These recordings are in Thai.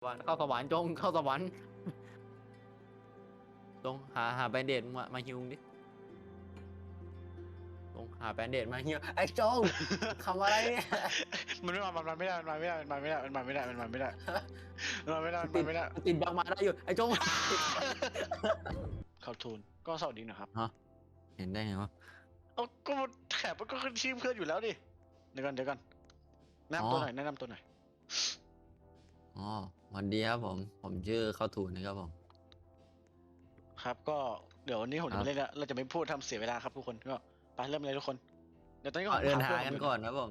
สวรรค์เข้าสวรรค์จงเข้าสวรรค์จงหาหาแบนเดดมามาฮิวดิจงหาแบนเดดมาฮิวไอ้จงทำอะไรเนี่ยมันไม่มามันมาไม่ได้มันมาไม่ได้มันมาไม่ได้มันมาไม่ได้มันมาไม่ได้มันมาไม่ได้มันมาไม่ได้ติดบังมาได้อยู่ไอ้จงเข้าทูนก็สวัสดีนะครับเห็นได้ไงวะเอาก็มันแถบมันก็ขึ้นชื่อเพื่อนอยู่แล้วดิเดี๋ยวกันเดี๋ยวกันแนะอ๋นำอตัวหน่อยแนะนำตัวหน่อย อ๋อสวันดีครับผม ผมชื่อเข้าถูนนะครับผม ครับ ก็เดี๋ยววันนี้ผมครัจะบไม่เล่นละเราจะไม่พูดทำเสียเวลาครับทุกคนก็ไปเริ่มเลยทุกคน เดี๋ยวตอนนี้ก็เดินหาพื่กันก่อนนะผม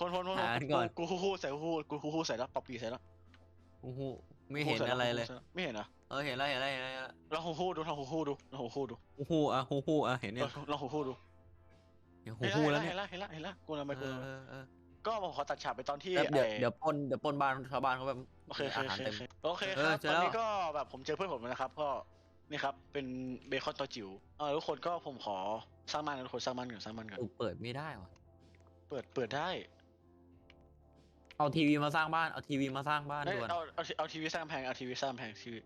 คนคนคนหากันก่อน กูฮู้ฮู้ใส่ฮู้ฮู้กูฮู้ฮู้ใส่แล้วปรับปีใส่แล้วโอ้โหไม่เห็นฮู้ใส่อะไรแล้วเลยฮู้ใส่แวไม่เห็นเหรอเออเห็นแล้วเห็นแล้วเห็นแล้วเห็นแล้วเราฮู้ฮู้ดูเราฮู้ฮู้ดูเราฮู้ฮู้ดูโอ้โหอะโอ้โหอะเห็นเนี่ยเราฮู้ฮู้ดูเห็นโอ้โหแล้วเนี่ยเห็นแล้วเห็นแล้วเห็นแล้วกูทำไมเอกูอเออเออ ก็ผมขอตัดฉากไปตอนที่เดี๋ยวเดี๋ยวไอ้เดี๋ยวปล้นเดี๋ยวปล้นบ้านชาวบ้านเขาแบบโอเคมีโออาหารเคเต็มโอเคเอคอรับเจตออนแล้วนี้ก็แบบผมเจอเพื่อนผมแล้วนะครับ ก็นี่ครับเป็นเบคอนตัวจิ๋วเออทุกคนก็ผมขอสร้างมันกันทุกคนสร้างมันกันสร้างมันกันเออเปิดไม่ได้ว่ะเปิดเปิดได้ เอาทีวีมาสร้างบ้านเอาทีวีมาสร้างบ้านเอ้ยด่วนเอาเอาเอาทีวีสร้างแพงเอาทีวีสร้างแพงทีวี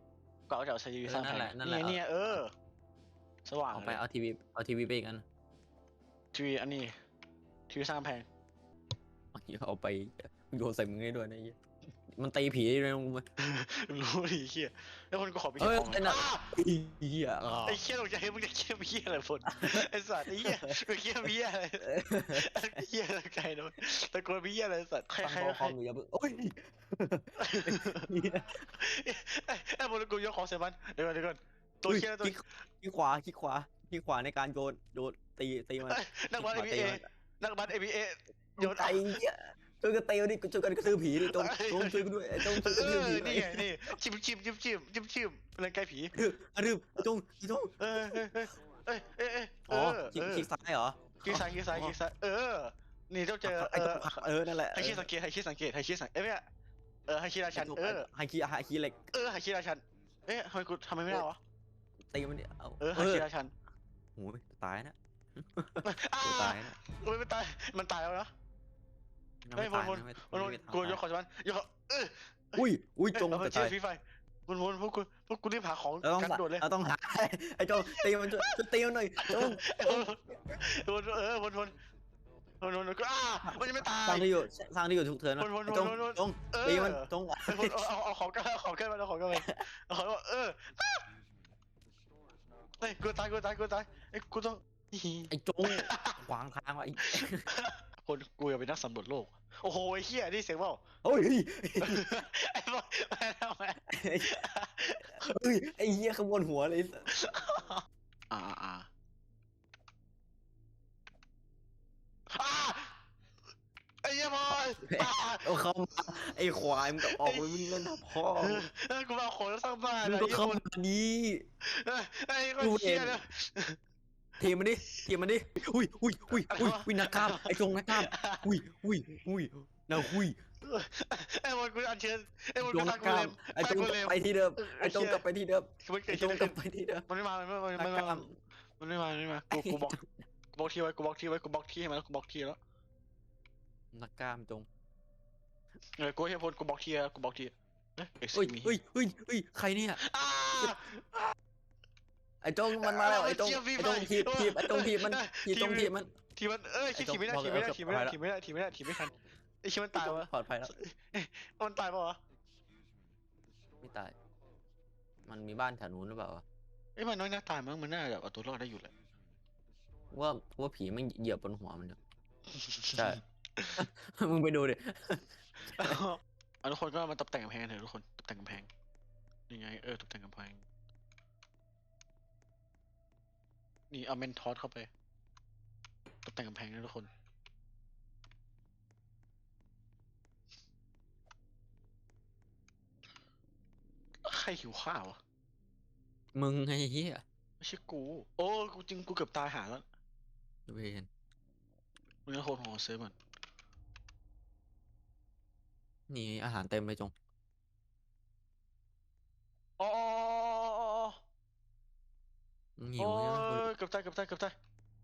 ก็เอาจะเอาทีวีสร้างเออนั่แพนงแหละนั่นแหละเนี่ยเนี่ยเออ สว่างเอาไปเลยเอาทีวีเอาทีวีไปอีกอันทีวีอันนี้ทีวีสร้างแพง เอาไปโยนใส่มึงได้ด้วยนะไอ้เหี้ยมันตีผีได้ด้วยนะมึงไหมรู้ดิเฮียแล้วคนก็ขอไปเอ้เก็บยของไอ้น่ะอ้าเหี้ยอะไอ้เคี้ยตกใจมึงจะเคี้ยเฮียอะไรฝนไอ้สัตว์ไอ้เหี้ยมึงเคี้ยเฮียอะไรเฮียอะไรไกลนะตะโกนเฮียอะไรสัตว์ใครตั้งใครโต๊ะคใครอมอยู่อย่าเพิ่งโอ้ยเหี้ยไอ้ไอ้บอลกูยกของใส่มันเดี๋ยวก่อนเดี๋ยวก่อนตัวเคี้ยตัวขี้ขี้ขวาขี้ขวาขี้ขวาในการโยนโยนตีตีมันนักบอลขี้ NBA ขวาตีมันนักบอล NBA โยนไอ้เหี้ยช่วยกันตีมันดิช่วยกันกระตือผีดิจงจงช่วยกันด้วยไอ้จงช่วยเอกันกระตืออผีนี่ไงนี่ชิมชิมชิมชิมชิมชิมเล่นไก่ผีกระตืออะดืมไอ้จงไอ้จงเออเออเออเออเออเอออ๋อเออคลิกคลิกซ้ายเหรอขี้ซ้ายขี้ซ้ายขี้ซ้ายเออนี่เจ้าเจอไอ้เอจองผลักเออนั่นแหละให้ขี้สังเกตให้ขี้สังเกตให้ขี้สังเอ้ยไม่เออให้ขี้ราชันเออไฮคีไฮคีเหล็กเออให้ขี้ราชันเอ๊ะทำไมกูทำไมไม่ได้วะตีมันดิเอาเออให้ขี้ราชันโอ้ยตายนะอ้าตัวตายนะโอ้ยมันตายมันตายแล้วนะยัง เฮ้ไม่ยตายวนนะไม่มันวนไม่ตายกูยกของใช่ไหมยกเอออุ้ยอุ้ยจงเอ้ยจะเชื่ตาอยฟีไฟวนวนพวกกูพวกกูรีบหาของเราต้องกันโดดเลยเราต้องหาไอ้จงตีมันช่วยช่วยตีมันหน่อยจงวนเออวนวนวนวนวนก็อ้ามันยังไม่ตายสร้างที่อยู่สร้างที่อยู่ทุกเทิร์นนะวนวนไอ้จงวนวนจงเออตีมันจงเอาเอาเอาของกันเอาของกันมาเอาของกันมาเอาของเออเฮ้ยกูตายกูตายกูตายไอ้กูต้องไอ้จงขวางทางไว้ คนกูอยากเป็นนักสำรวจโลก โอ้โหไอ้เหี้ยนี่เสียงเปล่าโอ้ยไอ้บอยไม่ทำไมเฮ้ยไอ้เหี้ยขบวนหัวเลยอ่าอ่าอ่าไอ้เหี้ยบอยอ่าเอาเข้ามาไอ้ควายมึงก็ออกไปมึงเล่นทับพ่อเออกูมาเอาของแล้วสร้างบ้านมึงไอ้ก็เหี้ยเข้าคนมาดีเออไอ้คนเหี้ยเนี่ย ทีมมันดิทีมมันดิอุ้ยอุ้ยอุ้ยอุ้ยอุ้ยนักกล้ามไอ้จงนักกล้ามอุ้ยอุ้ยอุ้ยนาอุ้ยไอ้บอยกูอันเชิญไอ้บอยจกูงตานักกูกล้าเลมมไอ้จตางกูกลัเลบมไปที่เดิมไอ้จงกลับไปที่เดิมมันเกิไอ้ดจขึ้งนกลับไปที่เดิมมันไม่มามันไม่นัมันกไม่กล้ามามมันไม่มามันไม่มากูกูบอกกูบอกที่ไว้กูบอกที่ไว้กูบอกที่ให้มันแล้วกูบอกที่แล้วนักกล้ามจงเออกูให้พลกูบอกที่แล้วกูบอกที่เอ้ยเอ็กซ์เฮ้ยมีเฮ้ยเฮ้ยเฮ้ยใครเนี่ยอ้า ไอ้จงมันมาแล้วไอ้จงเชี่ยพี่ไอ้จงไปทีบทีบไอ้จงทีบมันทีบจงทีบมันทีมันเอ้ยไอ้ทีจงไม่ได้บอกทีไม่ได้เอาทีไม่ได้เอาทีไม่ได้ทีไม่ได้ทีไม่ได้ทีไม่ทันไอ้ชิมันตายวะปลอดภัยแล้วมันตายปะวะไม่ตาย มันมีบ้านแถวนู้นหรือเปล่าวะไอ้ยมันน้อยหน้าตายมั้งมันน่าจะเอาตัวรอดได้อยู่แหละว่าว่าผีมันเหยียบบนหัวมันอยู่ใช่มึงไปดูดิเอาทุกคนก็มาตกแต่งกำแพงกันเถอะทุกคนตกแต่งกำแพงนี่ไงเออตกแต่งกำแพง นี่เอาเมนทอสเข้าไปตกแต่งกำแพงนะทุกคน ใครหิวข้าวอะมึงไอ้เหี้ยไม่ใช่กู โอ้กูจริงกูเกือบตายหาแล้วเวนมึงจะโคนหอเซฟมันนี่อาหารเต็มเลยจง อ๋อ หิโอ้วใช่ไหมยเกือบตายเกือบตายเกือบตาย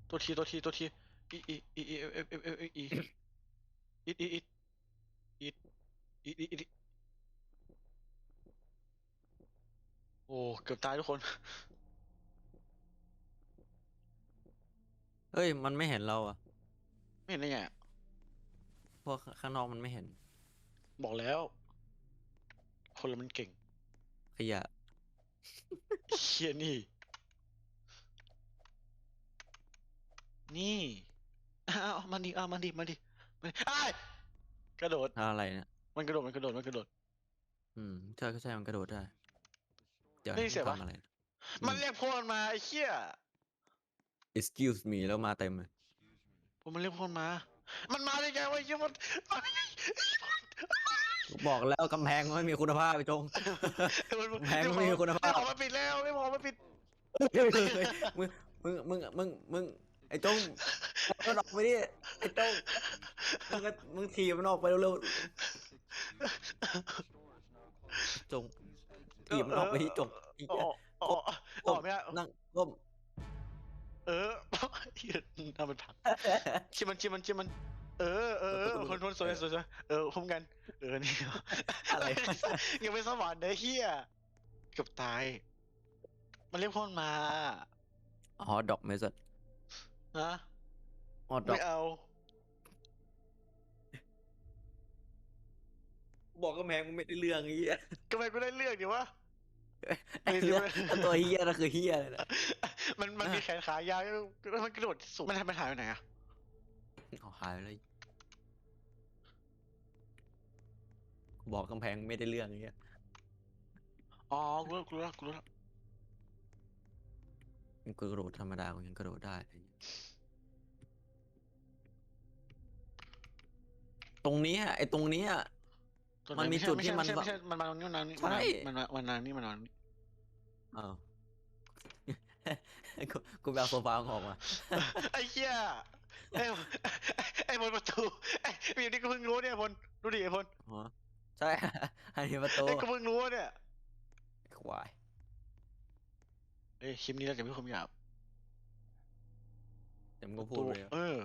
ตัวทีตัวทีตัวทีอีอีอีอีเอฟเอฟเอฟอีอีอีอีอีอีอีอีโอ้เกือบตายทุกคนเฮ้ย มันไม่เห็นเราอะ ไม่เห็นได้ไงอะพราะข้างนอกมันไม่เห็น บอกแล้ว คนเรามันเก่งขยะเชียนี่ นี่เอาเอามันดิเอามันดิมันดิมันดิอ้ายกระโดด อะไรเนี่ยมันกระโดด มันกระโดด มันกระโดด อืมใช่ก็ใช่มันกระโดดได้เดี๋ยวได้ยินเสียงปะ ทำอะไรมันเรียกพวกมันมาไอ้เหี้ย excuse me แล้วมาเต็มเลยผมมันเรียกพวกมันมา มันมาได้ไงวะไอ้เหี้ยมันมันบอกแล้วกำแพงไม่มีคุณภาพไปจง มันแพงไม่มีคุณภาพไม่พอมาปิดแล้วไม่พอมาปิด มึงมึงมึงมึงมึง ไอ้จงมันออกไปดิไอ้จงมึงก็มึงถีบมันออกไปเร็วๆจงถีบมันออกไปที่จงไอ้อ๋เหี้ย ออ๋ออ๋อไม่ได้นั่งก้มเออเหี้ยน่ามันผักชิมมันชิมมันชิมมัน เออเออเออคนคนสวยสวยสวยเออคุ้มกัน เออนี่อะไรวะยังไม่สวรรค์เด้อเฮียเกือบตาย มันเรียกพวกมันมา อ๋อ ดอกเมสด ฮะอ๋อดอกไม่เอา บอกกำแพงมึงไม่ได้เรื่องไอ้เหี้ยทำไมกูได้เลือกดีวะไอ้เรื่องตัวเหี้ยนั่นคือเหี้ยเลยนะมันมันอะมีแขนขายาวแล้วมันกระโดดสูงมันทำมันหายไปไหนอะเอาหายไปเลย บอกกำแพงไม่ได้เรื่องไอ้เงี้ยอ๋อกูรู้กูรู้แล้วกูรู้แล้วมันกระโดดธรรมดาก็ยังกระโดดได้ไอ้เหี้ย ตรงเนี้ยไอ้ตรงเนี้ยตัวไหมันมีไใช่จุดที่ไใช่มันไใช่ไม่ใช่มันมาตรงนี้มันมาตรงนี้ใช่ มันมามันมานี่มันมาตรงนี้อ้าวกูกูไปเอาโซฟาออกมา ไอ้เหี้ยไอ้ไอ้บนประตูไอ้มีอยู่นี่ก็เพิ่งรู้เนี่ยพลดูดิไอ้พลอ๋อใช่ อันนี้ประตูไอ้ก็เพิ่งรู้เนี่ยควาย เอ้ยคลิปนี้เราจะไม่คมหยาบ เดี๋ยวมึงก็พูดตัวเลยเออ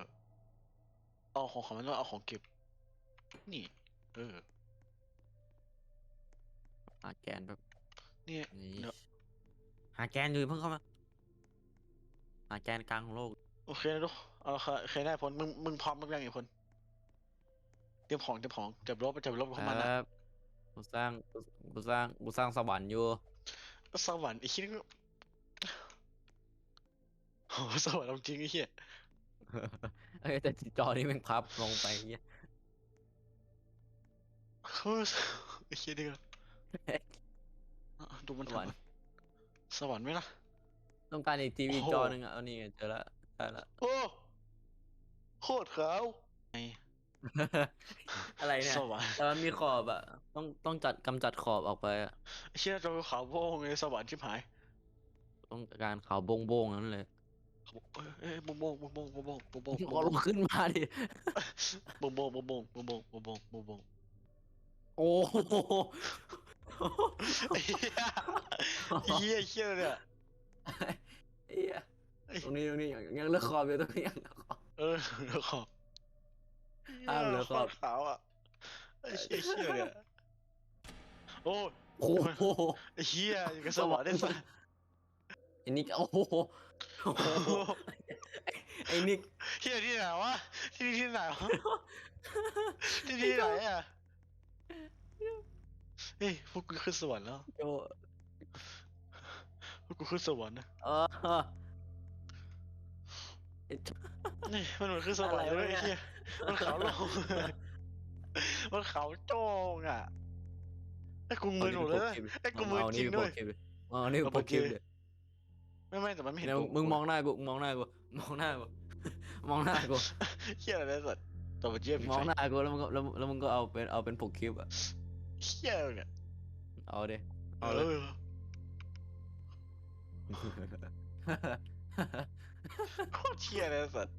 เอาของของมันว่าเอาของเก็บ นี่ เออ หาแกนแบบเนี่ย นี้เดี๋ยวหาแกนอยู่เพิ่งเข้ามา หาแกนกลางของโลก โอเคนะทุกเอาเคเคยได้พลมึงมึงพร้อมมึงยังไงพลเตรียมของเตรียมของจับรถจับรถคเข้ามานะรับกูสร้างกูกูสร้างกูสร้างสวรรค์อยู่ สวรรค์ไอ้ชิ้นก็ โอ้สวรรค์เอาจริงไอ้เหี้ยเอ้ยแต่จอนี้แม่งพับลงไปเหี้ยโคตรไอ้เหี้ยนี่ก็อะดูมันสวรรค์ทำสวรรค์ไหมล่ะ ต้องการอีกทีวีโอ้โหจอหนึ่งอะเอานี่ไงเจอละได้ละโอ้โคตรขาวไอ้อะไรเนี่ยสวรรค์แต่มันมีขอบอะ ต้องต้องจัดกำจัดขอบออกไปอะไอ้เชี่ยจอขาวโพ่งเลยสวรรค์ชิบหาย ต้องการขาวโบงๆนั้นเลย เอ้บงบงบงบงบงบงบงขอลงขึ้นมาดิบงบงบงบงบงบงบงบงโอ้โหเฮียเชื่อเนี่ยเฮียตรงนี้ตรงนี้ยังเลือกคออยู่ตรงนี้ยังเลืกคอเออเลืกคออ้าเลืกคอขาวอะเฮียเชื่อเนี่ยโอ้โหเฮียกับสวรรค์ได้สัอันนี้โอ้โห โอ้โหไอ้นิกเหี้ยที่ไหนวะที่นี่ที่ไหนวะที่นี่ที่ไหนอะเฮ้ยพวกกูขึ้นสวรรค์แล้วโจพวกกูขึ้นสวรรค์นะเออไอ้โจนี่มันเหมือนขึ้นสวรรค์อะไรเลยวะไอ้เนี่ยเหี้ยมันขาวลงมันขาวโจ้งอะไอ้กูมึนหมดเลยนะไอ้กูมึนเอาจริงด้วยเอานี่เอาโปโปรรคคลิลิปปเลย ไม่ไม่แต่มันไม่เห็นเดี๋ยวตัวมึงกูมองหน้ากูมองหน้ากูมองหน้ากูมองหน้ากูเหี้ยอะไรสัตว์ตัวมันเจี๊ยบมองหน้ากูแล้วมึงก็แล้วแล้วมึงก็เอาเป็นเอาเป็นปกคลิปอะเหี้ยเนี่ยเอาดิเอเอาเลยอโคตรเหี้ยเลยสัตว์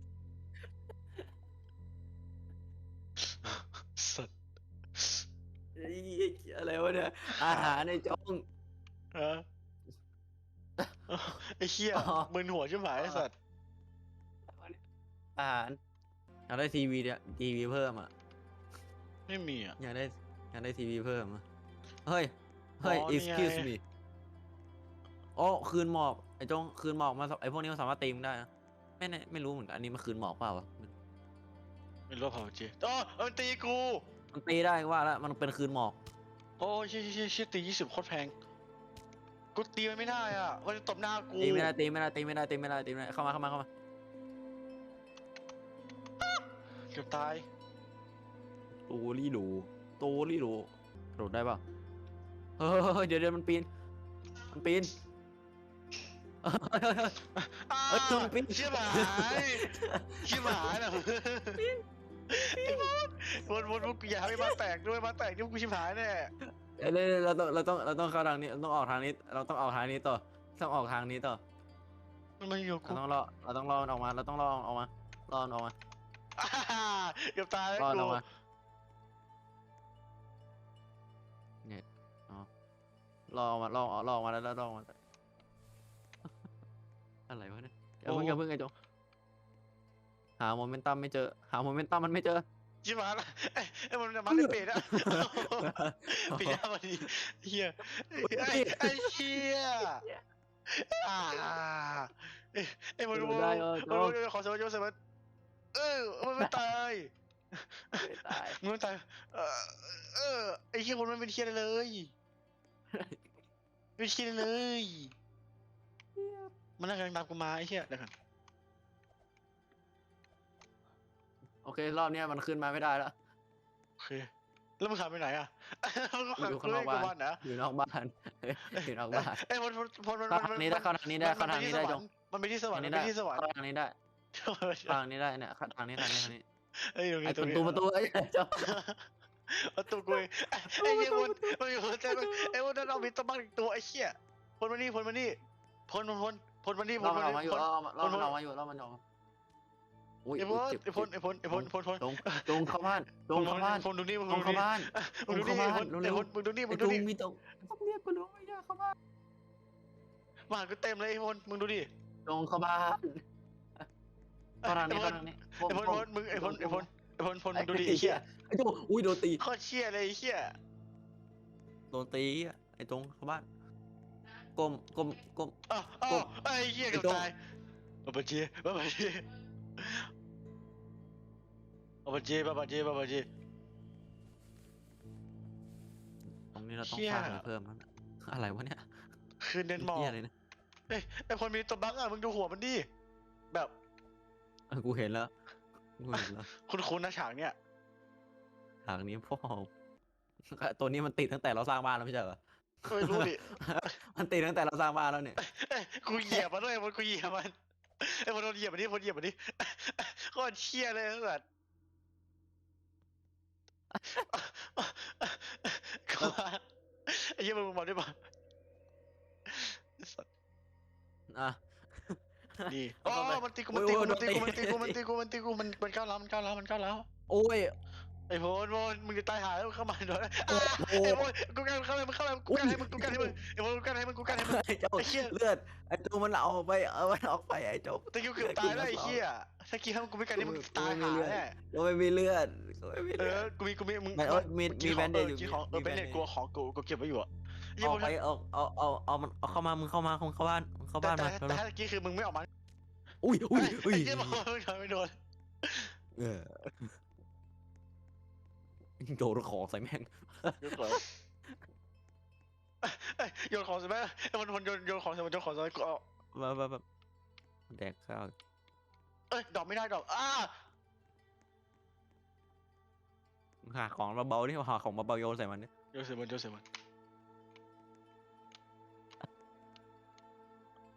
สัตว์เฮ้ยอะไรวะเนี่ยอาหารในจ้องฮะ ไอ้เหี้ยอ๋อ มึนหัวใช่ไหมไอ้สัตว์อาหารอยากได้ทีวีเนี่ยทีวีเพิ่มอะ ไม่มีอะ อยากได้อยากได้ทีวีเพิ่มอะ เฮ้ย เฮ้ย อ๋อนี่ไง excuse me อ๋อคืนหมอกไอ้จงคืนหมอกมาไอ้พวกนี้มันสามารถตีมงได้นะไม่แน่ไม่รู้เหมือนกันอันนี้มันคืนหมอกเปล่าวะไม่รู้เผาเจอ๋อเออมันตีกู มันตีได้ก็ว่าแล้วมันเป็นคืนหมอกโอ้ยเชี่ยเชี่ยเชี่ยตียี่สิบโคตรแพง กูตีมันไม่ได้อะ มันจะตบหน้ากูตีไม่ได้ตีไม่ได้ตีไม่ได้ตีไม่ได้ตีไม่ได้เข้ามาเข้ามาเข้ามาเกือบตายโตลี่ดูโตลี่ดูกระโดดได้เปล่าเฮ้ยเดี๋ยวเดี๋ยวมันปีน มันปีนเฮ้ยเฮ้ยเฮ้ยอ้าเอ้ยตัวมันปิ้งเชี่ยหมายเชี่ยหมายนะวนวนวนกูอย่าให้บ้านแตกด้วยบ้านแตกนี่กูชิบหายแน่ เอ้ยเดี๋ยวเดี๋ยวเราต้องเราต้องเราต้องเข้าทางนี้เราต้องออกทางนี้ เราต้องออกทางนี้ต่อต้องออกทางนี้ต่อมันมาอยู่กับเรากูต้องรอเราต้องรอมันออกมา เราต้องรอมันออกมารอมันออกมาอ่าเกือบตายแล้วรอมันกูออกมาเนี่ยอ๋อรอออกมารอออกรอออกมาแล้วแล้วรอออกมาอะไรวะเนี่ยอย่าเพิ่งอย่าเพิ่งไอ้จงหาโมเมนตัมไม่เจอ หาโมเมนตัมมันไม่เจอ ชิบหายละเอ้ยเอ้ยมันมันได้เปรตอะปีหน้าพอดีเฮียไอ้ไอ้เฮียอ่าเอ้ยเอ้ยมันมันได้เออมันโจ้มันขอสมัครสมัครเออมันไม่ตายไม่ตาย มันไม่ตายเออเออไอ้เฮียคนมันเป็นเฮียอะไรเลยไม่เฮียอะไรเลยมันน่ากำลังตามกูมาไอ้เฮียเดี๋ยวก่อน โอเค รอบเนี้ยมันขึ้นมาไม่ได้แล้วโอเค แล้วมึงขับไปไหนอะมึงขับอยู่กูข้างนไม่อกกูบ้านบ้านนะอยู่นอกบ้านอยู่นอกบ้านเอ้ยพลพลพลมันเข้าทางนี้ได้เข้าทางนี้ได้เข้าทางนี้ได้จงมันไม่ที่สวรรค์ทางมันนี้ไม่ได้ที่สวรรค์เข้าทางนี้ได้เข้าทางนี้ได้เนี่ยเข้าทางนี้ทางนี้ทางนี้เอ้ยตรงไอ้นี้ประตูประตูไอ้ยเจ้าประตูกูเองไอ้เหี้ยมันมันอยู่หัวใจมันไอ้วันนั้นเรามีตัวบ้างอีกตัวไอ้เหี้ยพลมานี่พลมานี่พลพลพลพลมานี่พรลอมันมาออกมานี่อยู่พลรอมันรอมันออกมาอยู่รอมันออก มาอุ้ยไอ้พลอุ๊ยเจ็บไอ้พลเจ็บไอ้พลไอ้พลไอ้พลพลจงจงเข้าบ้านจงเข้าบ้านพลดูนี่มึงจดูงเข้านี่บ้านมึงดูนี่เข้าบ้านพลไอ้เร็วพลมึงดูนี่มึไอ้งจดูงนี่มีตรงเขาเรียกกูรู้ไม่อยากเข้าบ้านมากูเต็มเลยไอ้พลมึงดูดิจงเข้าบ้านเข้าทางนี้เข้าทางนี้ไอ้พลพลมึงไอ้พลไอ้พลไอ้พลพลมึงดูดิไอ้เหี้ยไอ้จงอุ้ยโดนตีโคตรเชี่ยเลยไอ้เหี้ยโดนตีอะไอ้จงเข้าบ้านก้มก้มก้มอ้าวอ้าวไอ้เหี้ยเกือบตายบาบาเจบาบาเจ บาบาเจบาบาเจบาบาเจ ตรงนี้เราต้องเชี่ย สร้างอะไรเพิ่มแล้วนะอะไรวะเนี่ยคืนเดนมอร์เหี้ยอะไรเนี่ยเอ้ยไอคนมีตัวบั๊กอะมึงดูหัวมันดิแบบเออกูเห็นแล้วกูเห็นแล้วคุณคุณนะฉากเนี้ยทางนี้พ่อตัวนี้มันติดตั้งแต่เราสร้างบ้านแล้วไม่ใช่เหรอไม่รู้ดิมันติดตั้งแต่เราสร้างบ้านแล้วเนี่ยเอ้ยกูเหยียบมันด้วยมันกูเหยียบมันไอ้คนโดนเหยียบมันนี่คนเหยียบมันนี่โคตรเชี่ยเลยสัส ก็ว่าไอ้เหี้ยมึงบอกได้ป่ะไอ้สัสอะ ดีอ๋อมันตีกูมันตีกูมันตีกูมันตีกูมันตีกูมันตีกูมันมันก้าวร้าวมันก้าวร้าวมันก้าวร้าว โอ้ย ไอ้โพนโพนมึงจะตายหาแล้วเข้ามาโดนโอ้ไอ้โพนกูกันเข้าไปมึงเข้าไปกูกันให้มึงกูกันให้มึงไอ้โพนกูกันให้มึงกูกันให้มึงไอ้เจ้าไอ้เหี้ยเลือดไอ้ตัวมันเอาไปเอามันออกไปไอ้เจ้าตะกี้เกือบตายแล้วไอ้เหี้ยถ้ากี้ให้มึงกูไม่กันนี่มึงตายหาแน่ก็ไม่มีเลือดก็ไม่มีเอเลืออดกูมีกูมีมึงไม่เอ้ยมีมีแบนเดจอยู่กินของเออมีแบนเดจ bandage กูของกูกูเก็บไว้อยู่อะเอาไปเอาเอาเอาเอามันเอาเข้ามามึงเข้ามามึงเข้าบ้านมึงเข้าแต่บ้านแต่มาแต่เร็วถ้าตะกี้คือมึงไม่ออกมาๆอุ้ยอุ้ยอุ้ยไอ้เหี้ยบอกมึงทำไม่โดนเออ โยนของใส่แม่งโยนของใช่ไหมไอ้คนคนโยนโยนของใส่มันโยนของใส่กูเอามาแบบแบบแดกข้าวเอ้ยดอกไม่ได้ดอกอ้าหาของเบาๆนี่หาของเบาๆโยนใส่มันนี่โยนใส่มันโยนใส่มัน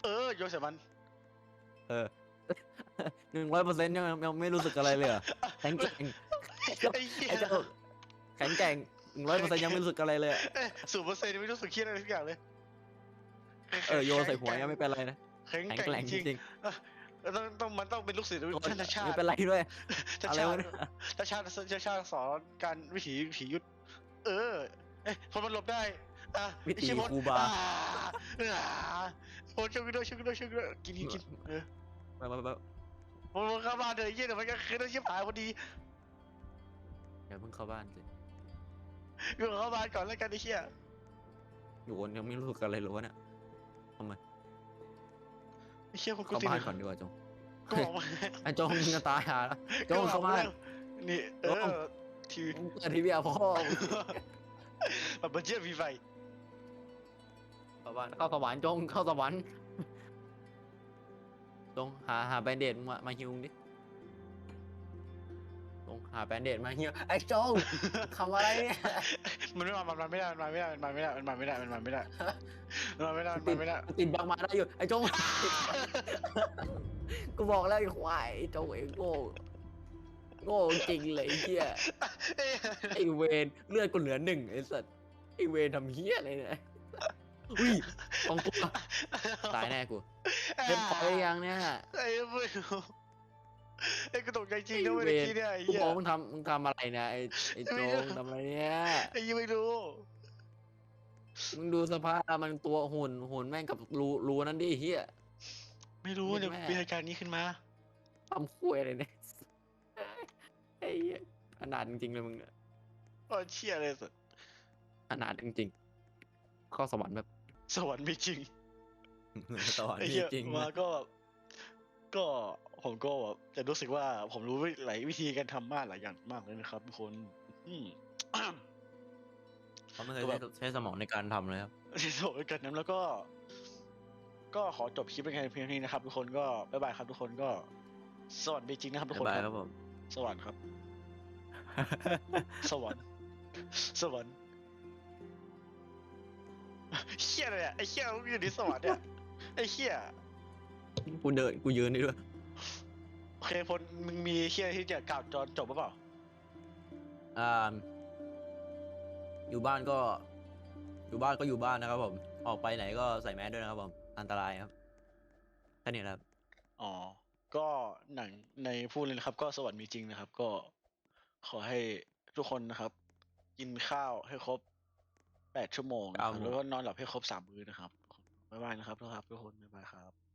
เออโยนใส่มัน เออหนึ่งร้อยเปอร์เซ็นต์ยังยังไม่รู้สึกอะไรเลยเหรอแข็งแกร่งไอ้เหี้ยไอ้เจ้า แข็งแกร่งหนึ่งร้อยเปอร์เซ็นต์ยังไม่รู้สึกอะไรเลยอะศูนย์เปอร์เซ็นต์ไม่รู้สึกเครียดอะไรทุกอย่างเลยเออโยนใส่หัวยังไม่เป็นไรนะแข็งแข็งแกแกร่ร่งงจจริงริงต้องต้องมันต้องเป็นลูกศิษย์ๆท่านชาไม่ติเป็นไรด้วยท่านอะไรชาติวะเนี่ยท่านชาติท่านชาติสอนการวิถีวิถียุทธเออเอ๊ะพอมันหลบได้อะวิถีไอ้เชี่ยมดครูบา อ่อ่าโอ้ช่วยกูด้วยช่วยกูด้วยช่วยกูด้วยกินกินกินเออ ไปไปไปมันมันเข้ามาเดี๋ยวไอ้เหี้ยเดี๋ยวมันก็คืนแล้วชิบหายพอดีอย่าเพิ่งเข้าบ้านสิ กูเข้ามาก่อนแล้วกันไอ้เหี้ยอยู่คนยังไม่รู้สึกอะไรเลยวะเนี่ยทำไมไอ้เชี่ยคนกูเข้าตีบ้านก่อนดีกว่าจงก็บอกว่าไอ้จงมึงจะตายหาแล้วจงก็เข้าบอกบ้านแล้วนี่เอจงอทีวีมึงเปิดทีวีอะพ่อแบบบันเจียวีไฟเข้าบ้านเข้าสวรรค์จงเข้าสวรรค์จงหาหาแบนเดดมามาฮิวมึงดิ จงหาแบนเดดมาฮิวไอ้จงทำอะไรเนี่ยมันไม่มามันมาไม่ได้มันมาไม่ได้มันมาไม่ได้มันมาไม่ได้มันมาไม่ได้มันมาไม่ได้มันมาไม่ได้ติดบังมาได้อยู่ไอ้จงกูบอกแล้วไอ้ควายไอ้จงไอ้โง่โง่จริงเลยไอ้เหี้ยเอ้ยไอ้เวนเลือดกูเหลือหนึ่งไอ้สัตว์ไอ้เวนทำเหี้ยอะไรเนี่ยอุ้ยของกูอะตายแน่กูเล่นพอยยังเนี่ยไอ้ไม่รู้ ไอ้กระตกใจจริงไอ้นะเว้ยเวเมื่อรกี้เนี่ยไอ้กูเหี้ยบอกมึงทำมึงทำอะไรเนี่ยไอ้ไอ้โจงทำอะไรเนี่ยไอ้ยี่ไม่รู้มึงดูสภาพมันตัวหุ่นหุ่นแม่งกับรูรูนั้นดิเหี้ยไม่รู้เหี้เนี่ยยแม่มีเหตุการณ์นี้ขึ้นมาทำคุยอะไรเนี่ยไอ้เหี้ยขนาดจริงๆเลยมึงอะโอ้เชี่ยเลยสุดขนาดจริงๆเข้าสวรรค์แบบสวรรค์มีจริงสวรรค์ไอ้มีเหี้ยจริงมาก็แบบก็ ผมก็แบบจะรู้สึกว่าผมรู้หลายวิธีการทำมากหลายอย่างมากเลยนะครับทุกคน อืมเขาไม่เคยก็แบบใช้สมองในการทำเลยครับที่โสดกันนั้นแล้วก็ ก็ขอจบคลิปเป็นไงเพียงเท่านี้นะครับ ทุกคนก็บ๊ายบายครับทุกคนก็ สวัสดีจริงนะครับทุกคนบ๊ายบายครับผม สวรรค์ครับ สวรรค์สวรรค์เฮี้ยเลยอะไอ้เฮี้ยมึงอยู่ในสวรรค์เนี่ยไอ้เฮี้ยกูเดินกูยืนได้ด้วยโอ เคพลมึงมีเฮี้ยที่จะกล่าวจอนจบหรือเปล่า อ่า อยู่บ้านก็ อยู่บ้านก็อยู่บ้านนะครับผม ออกไปไหนก็ใส่แมสด้วยนะครับผม อันตรายครับแค่นี้แหละครับ อ๋อ ก็หนังในพูดเลยนะครับ ก็สวรรค์มีจริงนะครับ ก็ขอให้ทุกคนนะครับ กินข้าวให้ครบแปดชั่วโมงนะครับแล้วก็นอนหลับให้ครบสามมื้อนะครับบ๊ายบายนะครับทุกครับทุกคนบ๊ายบายครับ